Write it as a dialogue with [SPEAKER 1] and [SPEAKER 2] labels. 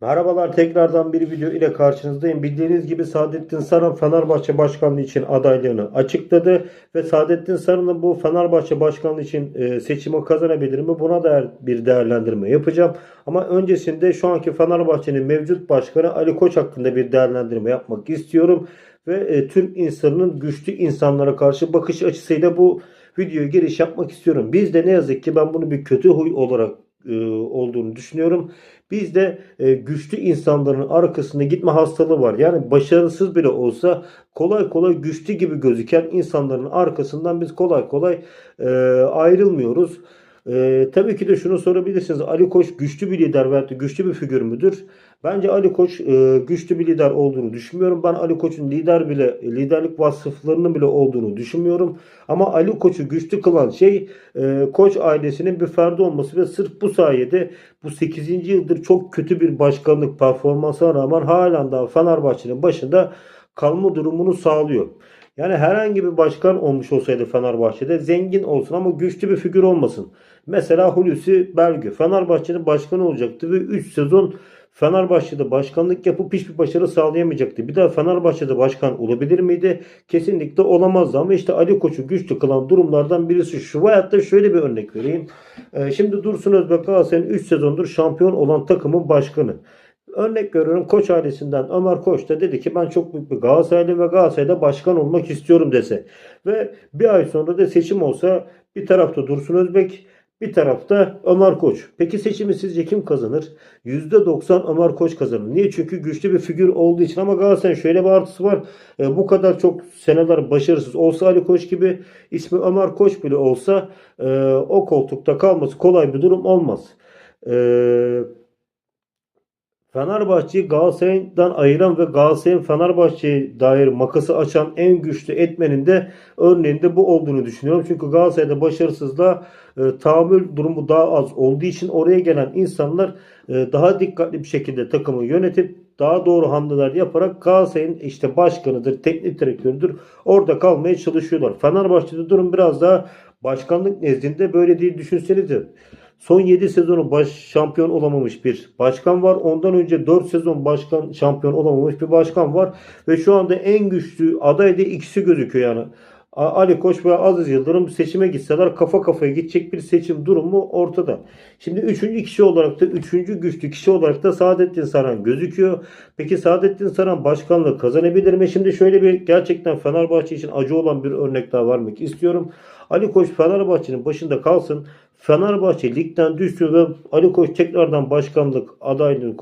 [SPEAKER 1] Merhabalar tekrardan bir video ile karşınızdayım. Bildiğiniz gibi Saadettin Saran Fenerbahçe Başkanlığı için adaylığını açıkladı ve Saadettin Saran'ın bu Fenerbahçe Başkanlığı için e, seçimi kazanabilir mi? Buna da bir değerlendirme yapacağım. Ama öncesinde şu anki Fenerbahçe'nin mevcut başkanı Ali Koç hakkında bir değerlendirme yapmak istiyorum ve e, Türk insanının güçlü insanlara karşı bakış açısıyla bu videoya giriş yapmak istiyorum. Bizde ne yazık ki ben bunu bir kötü huy olarak olduğunu düşünüyorum. Bizde e, güçlü insanların arkasında gitme hastalığı var. Yani başarısız bile olsa kolay kolay güçlü gibi gözüken insanların arkasından biz kolay kolay e, ayrılmıyoruz. E, tabii ki de şunu sorabilirsiniz. Ali Koç güçlü bir lider veyahut güçlü bir figür müdür? Bence Ali Koç e, güçlü bir lider olduğunu düşünmüyorum. Ben Ali Koç'un lider bile liderlik vasıflarının bile olduğunu düşünmüyorum. Ama Ali Koç'u güçlü kılan şey e, Koç ailesinin bir ferdi olması ve sırf bu sayede bu 8. yıldır çok kötü bir başkanlık performansına rağmen halen daha Fenerbahçe'nin başında kalma durumunu sağlıyor. Yani herhangi bir başkan olmuş olsaydı Fenerbahçe'de zengin olsun ama güçlü bir figür olmasın. Mesela Hulusi Belgü Fenerbahçe'nin başkanı olacaktı ve 3 sezon Fenerbahçe'de başkanlık yapıp hiçbir başarı sağlayamayacaktı. Bir daha Fenerbahçe'de başkan olabilir miydi? Kesinlikle olamazdı ama işte Ali Koç'u güçlü kılan durumlardan birisi şu. Da şöyle bir örnek vereyim. Ee, şimdi Dursun Özbek Galatasaray'ın 3 sezondur şampiyon olan takımın başkanı. Örnek veriyorum Koç ailesinden Ömer Koç da dedi ki ben çok büyük bir Galatasaraylı ve Galatasaray'da başkan olmak istiyorum dese. Ve bir ay sonra da seçim olsa bir tarafta Dursun Özbek bir tarafta Ömer Koç. Peki seçimi sizce kim kazanır? %90 Ömer Koç kazanır. Niye? Çünkü güçlü bir figür olduğu için ama Galatasaray'ın şöyle bir artısı var. E, bu kadar çok seneler başarısız olsa Ali Koç gibi ismi Ömer Koç bile olsa e, o koltukta kalması kolay bir durum olmaz. Eee Fenerbahçe'yi Galatasaray'dan ayıran ve Galatasaray'ın Fenerbahçe'ye dair makası açan en güçlü etmenin de örneğinde bu olduğunu düşünüyorum. Çünkü Galatasaray'da başarısızlığa e, tahammül durumu daha az olduğu için oraya gelen insanlar e, daha dikkatli bir şekilde takımı yönetip daha doğru hamleler yaparak Galatasaray'ın işte başkanıdır, teknik direktörüdür orada kalmaya çalışıyorlar. Fenerbahçe'de durum biraz daha başkanlık nezdinde böyle değil düşünsenize. Son 7 sezonu baş şampiyon olamamış bir başkan var. Ondan önce 4 sezon başkan şampiyon olamamış bir başkan var. Ve şu anda en güçlü aday da ikisi gözüküyor yani. Ali Koç ve Aziz Yıldırım seçime gitseler kafa kafaya gidecek bir seçim durumu ortada. Şimdi üçüncü kişi olarak da üçüncü güçlü kişi olarak da Saadettin Saran gözüküyor. Peki Saadettin Saran başkanlığı kazanabilir mi? Şimdi şöyle bir gerçekten Fenerbahçe için acı olan bir örnek daha vermek istiyorum. Ali Koç Fenerbahçe'nin başında kalsın. Fenerbahçe ligden düşsün ve Ali Koç tekrardan başkanlık adaylığını